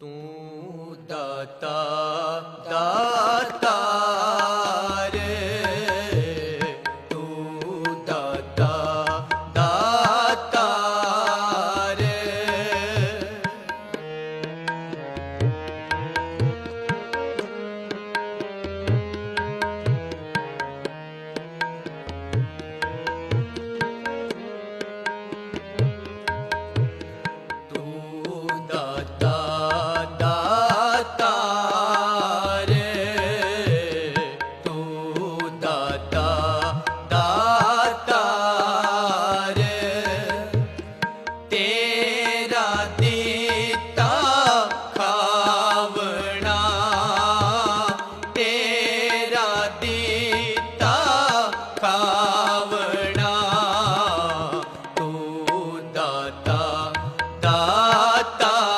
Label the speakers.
Speaker 1: ਤੂੰ ਦਾਤਾ ਪਾਵਣਾ ਤੂੰ ਦਾਤਾ ਦਾ